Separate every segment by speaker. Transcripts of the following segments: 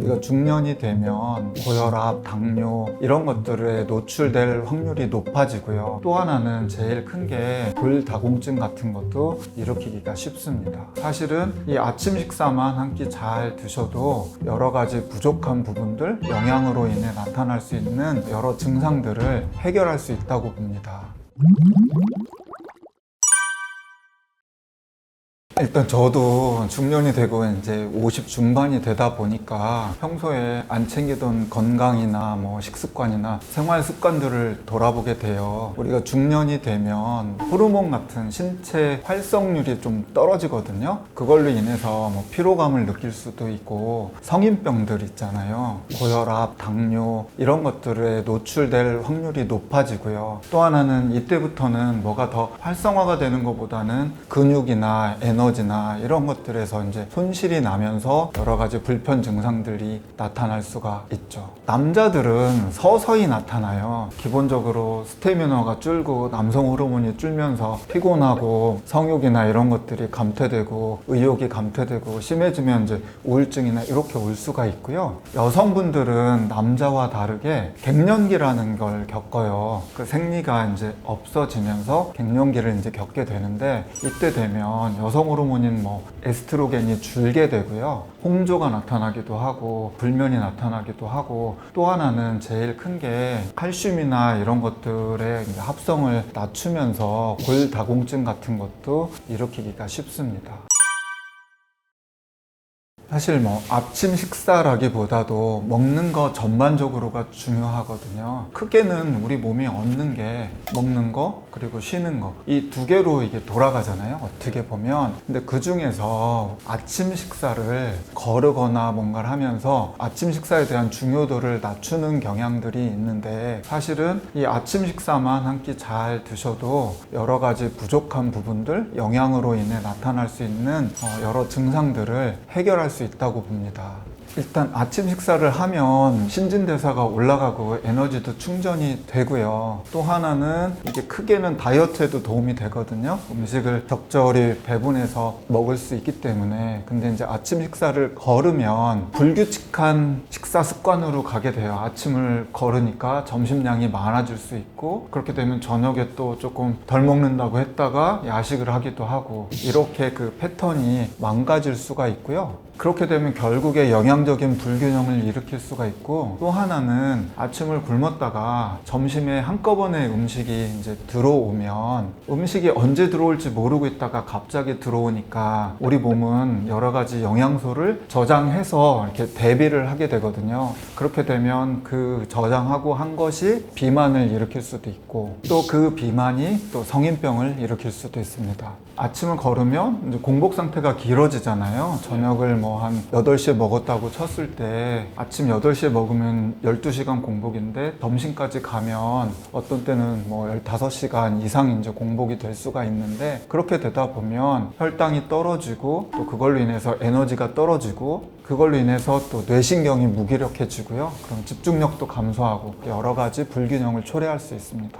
Speaker 1: 우리가 중년이 되면 고혈압, 당뇨 이런 것들에 노출될 확률이 높아지고요. 또 하나는 제일 큰게 불다공증 같은 것도 일으키기가 쉽습니다. 사실은 이 아침 식사만 한 끼 잘 드셔도 여러 가지 부족한 부분들, 영양으로 인해 나타날 수 있는 여러 증상들을 해결할 수 있다고 봅니다. 일단 저도 중년이 되고 이제 50 중반이 되다 보니까 평소에 안 챙기던 건강이나 뭐 식습관이나 생활 습관들을 돌아보게 돼요. 우리가 중년이 되면 호르몬 같은 신체 활성률이 좀 떨어지거든요. 그걸로 인해서 뭐 피로감을 느낄 수도 있고 성인병들 있잖아요. 고혈압, 당뇨 이런 것들에 노출될 확률이 높아지고요. 또 하나는 이때부터는 뭐가 더 활성화가 되는 것보다는 근육이나 에너지 나 이런 것들에서 이제 손실이 나면서 여러 가지 불편 증상들이 나타날 수가 있죠. 남자들은 서서히 나타나요. 기본적으로 스테미너가 줄고 남성 호르몬이 줄면서 피곤하고 성욕이나 이런 것들이 감퇴되고 의욕이 감퇴되고 심해지면 이제 우울증이나 이렇게 올 수가 있고요. 여성분들은 남자와 다르게 갱년기라는 걸 겪어요. 그 생리가 이제 없어지면서 갱년기를 이제 겪게 되는데 이때 되면 여성 호르몬 인 뭐 에스트로겐이 줄게 되고요. 홍조가 나타나기도 하고 불면이 나타나기도 하고 또 하나는 제일 큰 게 칼슘이나 이런 것들의 합성을 낮추면서 골다공증 같은 것도 일으키기가 쉽습니다. 사실 뭐 아침 식사라기보다도 먹는 거 전반적으로가 중요하거든요. 크게는 우리 몸이 얻는 게 먹는 거 그리고 쉬는 거 이 두 개로 이게 돌아가잖아요. 어떻게 보면. 근데 그 중에서 아침 식사를 거르거나 뭔가를 하면서 아침 식사에 대한 중요도를 낮추는 경향들이 있는데 사실은 이 아침 식사만 한 끼 잘 드셔도 여러 가지 부족한 부분들 영양으로 인해 나타날 수 있는 어, 여러 증상들을 해결할 수 있다고 봅니다. 일단 아침 식사를 하면 신진대사가 올라가고 에너지도 충전이 되고요. 또 하나는 이게 크게는 다이어트에도 도움이 되거든요. 음식을 적절히 배분해서 먹을 수 있기 때문에. 근데 이제 아침 식사를 걸으면 불규칙한 식사 습관으로 가게 돼요. 아침을 걸으니까 점심량이 많아질 수 있고 그렇게 되면 저녁에 또 조금 덜 먹는다고 했다가 야식을 하기도 하고 이렇게 그 패턴이 망가질 수가 있고요. 그렇게 되면 결국에 영양적인 불균형을 일으킬 수가 있고 또 하나는 아침을 굶었다가 점심에 한꺼번에 음식이 이제 들어오면 음식이 언제 들어올지 모르고 있다가 갑자기 들어오니까 우리 몸은 여러 가지 영양소를 저장해서 이렇게 대비를 하게 되거든요. 그렇게 되면 그 저장하고 한 것이 비만을 일으킬 수도 있고 또 그 비만이 또 성인병을 일으킬 수도 있습니다. 아침을 걸으면 공복 상태가 길어지잖아요. 저녁을 뭐한 8시에 먹었다고 쳤을 때 아침 8시에 먹으면 12시간 공복인데 점심까지 가면 어떤 때는 뭐 15시간 이상 이제 공복이 될 수가 있는데 그렇게 되다 보면 혈당이 떨어지고 또 그걸로 인해서 에너지가 떨어지고 그걸로 인해서 또 뇌신경이 무기력해지고요. 그럼 집중력도 감소하고 여러 가지 불균형을 초래할 수 있습니다.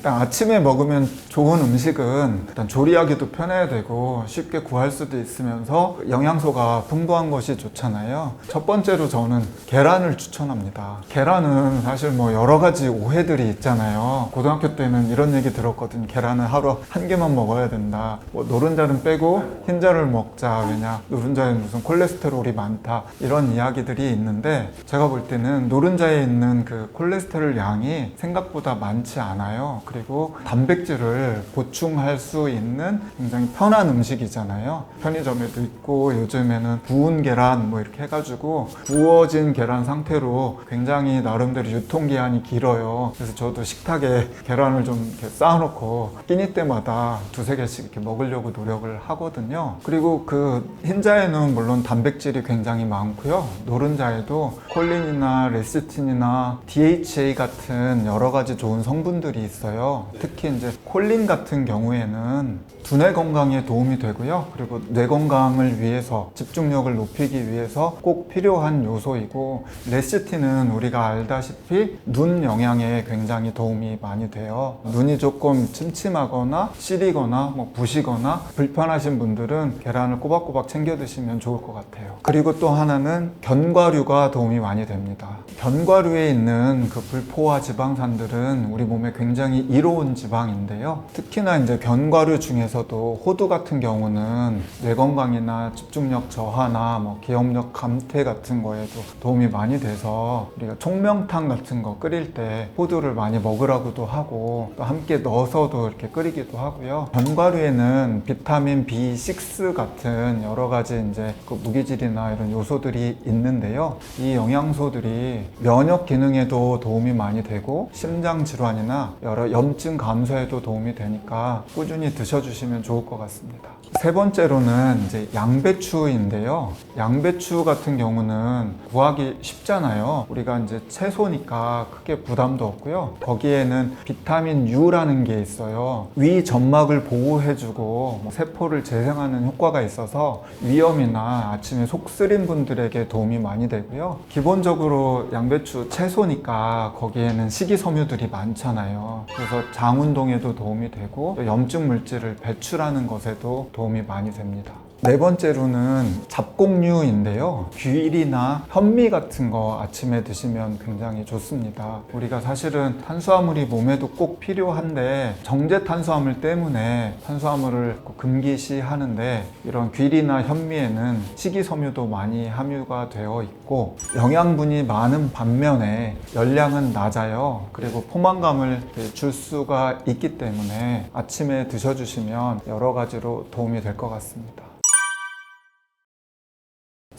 Speaker 1: 일단 아침에 먹으면 좋은 음식은 일단 조리하기도 편해야 되고 쉽게 구할 수도 있으면서 영양소가 풍부한 것이 좋잖아요. 첫 번째로 저는 계란을 추천합니다. 계란은 사실 뭐 여러 가지 오해들이 있잖아요. 고등학교 때는 이런 얘기 들었거든요. 계란은 하루 한 개만 먹어야 된다. 뭐 노른자는 빼고 흰자를 먹자. 왜냐 노른자에 무슨 콜레스테롤이 많다. 이런 이야기들이 있는데 제가 볼 때는 노른자에 있는 그 콜레스테롤 양이 생각보다 많지 않아요. 그리고 단백질을 보충할 수 있는 굉장히 편한 음식이잖아요. 편의점에도 있고 요즘에는 구운 계란 뭐 이렇게 해가지고 구워진 계란 상태로 굉장히 나름대로 유통기한이 길어요. 그래서 저도 식탁에 계란을 좀 이렇게 쌓아놓고 끼니 때마다 두세 개씩 이렇게 먹으려고 노력을 하거든요. 그리고 그 흰자에는 물론 단백질이 굉장히 많고요. 노른자에도 콜린이나 레시틴이나 DHA 같은 여러 가지 좋은 성분들이 있어요. 특히 이제 콜린 같은 경우에는 두뇌 건강에 도움이 되고요. 그리고 뇌 건강을 위해서 집중력을 높이기 위해서 꼭 필요한 요소이고 레시틴은 우리가 알다시피 눈 영양에 굉장히 도움이 많이 돼요. 눈이 조금 침침하거나 시리거나 뭐 부시거나 불편하신 분들은 계란을 꼬박꼬박 챙겨 드시면 좋을 것 같아요. 그리고 또 하나는 견과류가 도움이 많이 됩니다. 견과류에 있는 그 불포화 지방산들은 우리 몸에 굉장히 이로운 지방인데요. 특히나 이제 견과류 중에서 도 호두 같은 경우는 뇌 건강이나 집중력 저하나 뭐 기억력 감퇴 같은 거에도 도움이 많이 돼서 우리가 총명탕 같은 거 끓일 때 호두를 많이 먹으라고도 하고 또 함께 넣어서도 이렇게 끓이기도 하고요. 견과류에는 비타민 B6 같은 여러 가지 이제 그 무기질이나 이런 요소들이 있는데요. 이 영양소들이 면역 기능에도 도움이 많이 되고 심장 질환이나 여러 염증 감소에도 도움이 되니까 꾸준히 드셔주 시면 좋을 것 같습니다. 세 번째로는 이제 양배추인데요. 양배추 같은 경우는 구하기 쉽잖아요. 우리가 이제 채소니까 크게 부담도 없고요. 거기에는 비타민 U라는 게 있어요. 위 점막을 보호해주고 뭐 세포를 재생하는 효과가 있어서 위염이나 아침에 속 쓰린 분들에게 도움이 많이 되고요. 기본적으로 양배추 채소니까 거기에는 식이섬유들이 많잖아요. 그래서 장 운동에도 도움이 되고 또 염증 물질을 배 출하는 것에도 도움이 많이 됩니다. 네 번째로는 잡곡류인데요. 귀리나 현미 같은 거 아침에 드시면 굉장히 좋습니다. 우리가 사실은 탄수화물이 몸에도 꼭 필요한데 정제 탄수화물 때문에 탄수화물을 금기시 하는데 이런 귀리나 현미에는 식이섬유도 많이 함유가 되어 있고 영양분이 많은 반면에 열량은 낮아요. 그리고 포만감을 줄 수가 있기 때문에 아침에 드셔주시면 여러 가지로 도움이 될 것 같습니다.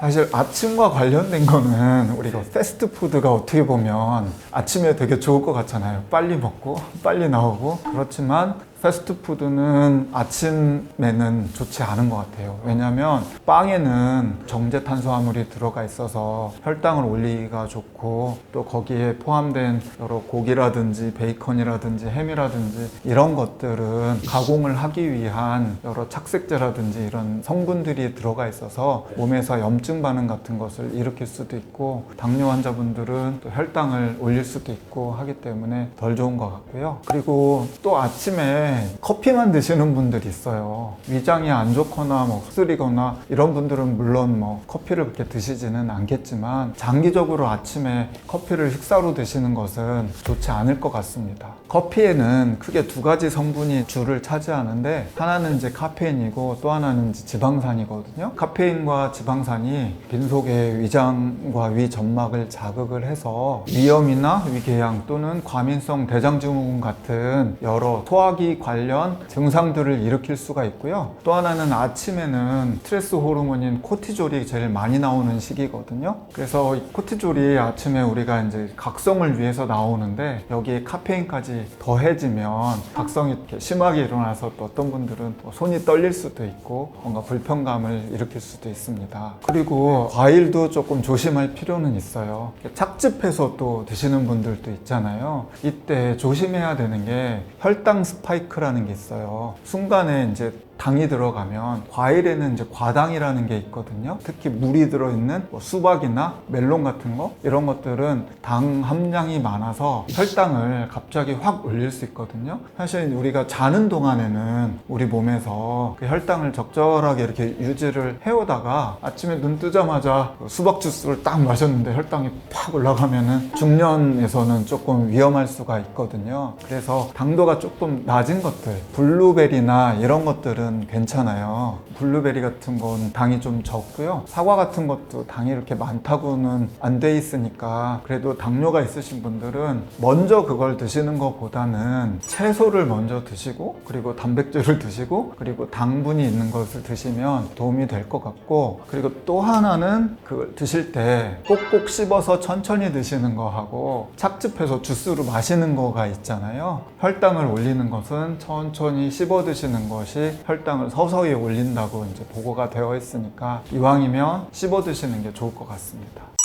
Speaker 1: 사실 아침과 관련된 거는 우리가 패스트푸드가 어떻게 보면 아침에 되게 좋을 것 같잖아요. 빨리 먹고 빨리 나오고 그렇지만 패스트푸드는 아침에는 좋지 않은 것 같아요. 왜냐하면 빵에는 정제 탄수화물이 들어가 있어서 혈당을 올리기가 좋고 또 거기에 포함된 여러 고기라든지 베이컨이라든지 햄이라든지 이런 것들은 가공을 하기 위한 여러 착색제라든지 이런 성분들이 들어가 있어서 몸에서 염증 반응 같은 것을 일으킬 수도 있고 당뇨 환자분들은 또 혈당을 올릴 수도 있고 하기 때문에 덜 좋은 것 같고요. 그리고 또 아침에 커피만 드시는 분들이 있어요. 위장이 안 좋거나 뭐 흡수리거나 이런 분들은 물론 뭐 커피를 그렇게 드시지는 않겠지만 장기적으로 아침에 커피를 식사로 드시는 것은 좋지 않을 것 같습니다. 커피에는 크게 두 가지 성분이 주를 차지하는데 하나는 이제 카페인이고 또 하나는 지방산이거든요. 카페인과 지방산이 빈속의 위장과 위 점막을 자극을 해서 위염이나 위궤양 또는 과민성 대장증후군 같은 여러 소화기 관련 증상들을 일으킬 수가 있고요. 또 하나는 아침에는 스트레스 호르몬인 코티졸이 제일 많이 나오는 시기거든요. 그래서 이 코티졸이 아침에 우리가 이제 각성을 위해서 나오는데 여기에 카페인까지 더해지면 각성이 이렇게 심하게 일어나서 또 어떤 분들은 또 손이 떨릴 수도 있고 뭔가 불편감을 일으킬 수도 있습니다. 그리고 과일도 조금 조심할 필요는 있어요. 착즙해서 또 드시는 분들도 있잖아요. 이때 조심해야 되는 게 혈당 스파이크 라는 게 있어요. 순간에 이제 당이 들어가면 과일에는 이제 과당이라는 게 있거든요. 특히 물이 들어있는 뭐 수박이나 멜론 같은 거 이런 것들은 당 함량이 많아서 혈당을 갑자기 확 올릴 수 있거든요. 사실 우리가 자는 동안에는 우리 몸에서 그 혈당을 적절하게 이렇게 유지를 해오다가 아침에 눈 뜨자마자 그 수박 주스를 딱 마셨는데 혈당이 팍 올라가면은 중년에서는 조금 위험할 수가 있거든요. 그래서 당도가 조금 낮은 것들, 블루베리나 이런 것들은 괜찮아요. 블루베리 같은 건 당이 좀 적고요. 사과 같은 것도 당이 이렇게 많다고는 안 돼 있으니까 그래도 당뇨가 있으신 분들은 먼저 그걸 드시는 것보다는 채소를 먼저 드시고 그리고 단백질을 드시고 그리고 당분이 있는 것을 드시면 도움이 될 것 같고 그리고 또 하나는 그걸 드실 때 꼭꼭 씹어서 천천히 드시는 거하고 착즙해서 주스로 마시는 거가 있잖아요. 혈당을 올리는 것은 천천히 씹어 드시는 것이 혈 당을 서서히 올린다고 이제 보고가 되어 있으니까 이왕이면 씹어 드시는 게 좋을 것 같습니다.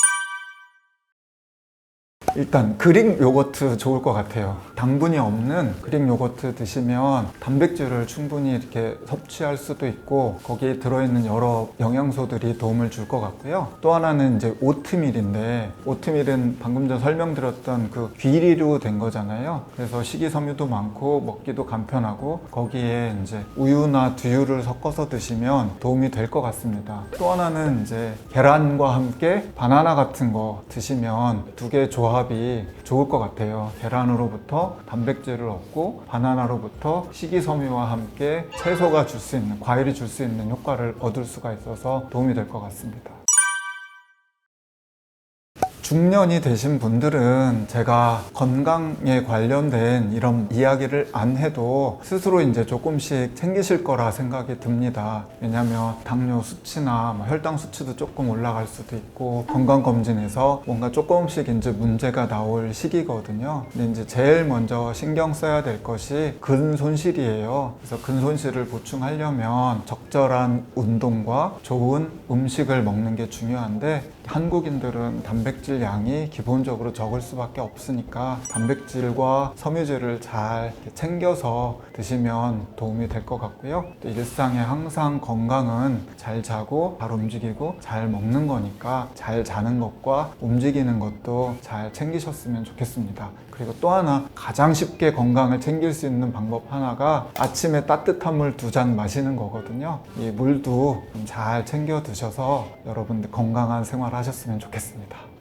Speaker 1: 일단 그릭 요거트 좋을 것 같아요. 당분이 없는 그릭 요거트 드시면 단백질을 충분히 이렇게 섭취할 수도 있고 거기에 들어있는 여러 영양소들이 도움을 줄 것 같고요. 또 하나는 이제 오트밀인데 오트밀은 방금 전 설명드렸던 그 귀리로 된 거잖아요. 그래서 식이섬유도 많고 먹기도 간편하고 거기에 이제 우유나 두유를 섞어서 드시면 도움이 될 것 같습니다. 또 하나는 이제 계란과 함께 바나나 같은 거 드시면 두 개의 조합이 좋을 것 같아요. 계란으로부터 단백질을 얻고 바나나로부터 식이섬유와 함께 채소가 줄 수 있는 과일이 줄 수 있는 효과를 얻을 수가 있어서 도움이 될 것 같습니다. 중년이 되신 분들은 제가 건강에 관련된 이런 이야기를 안 해도 스스로 이제 조금씩 챙기실 거라 생각이 듭니다. 왜냐하면 당뇨 수치나 뭐 혈당 수치도 조금 올라갈 수도 있고 건강검진에서 뭔가 조금씩 이제 문제가 나올 시기거든요. 근데 이제 제일 먼저 신경 써야 될 것이 근 손실이에요. 그래서 근 손실을 보충하려면 적절한 운동과 좋은 음식을 먹는 게 중요한데 한국인들은 단백질 양이 기본적으로 적을 수밖에 없으니까 단백질과 섬유질을 잘 챙겨서 드시면 도움이 될 것 같고요. 또 일상에 항상 건강은 잘 자고 잘 움직이고 잘 먹는 거니까 잘 자는 것과 움직이는 것도 잘 챙기셨으면 좋겠습니다. 그리고 또 하나 가장 쉽게 건강을 챙길 수 있는 방법 하나가 아침에 따뜻한 물 두 잔 마시는 거거든요. 이 물도 좀잘 챙겨 드셔서 여러분들 건강한 생활 하셨으면 좋겠습니다.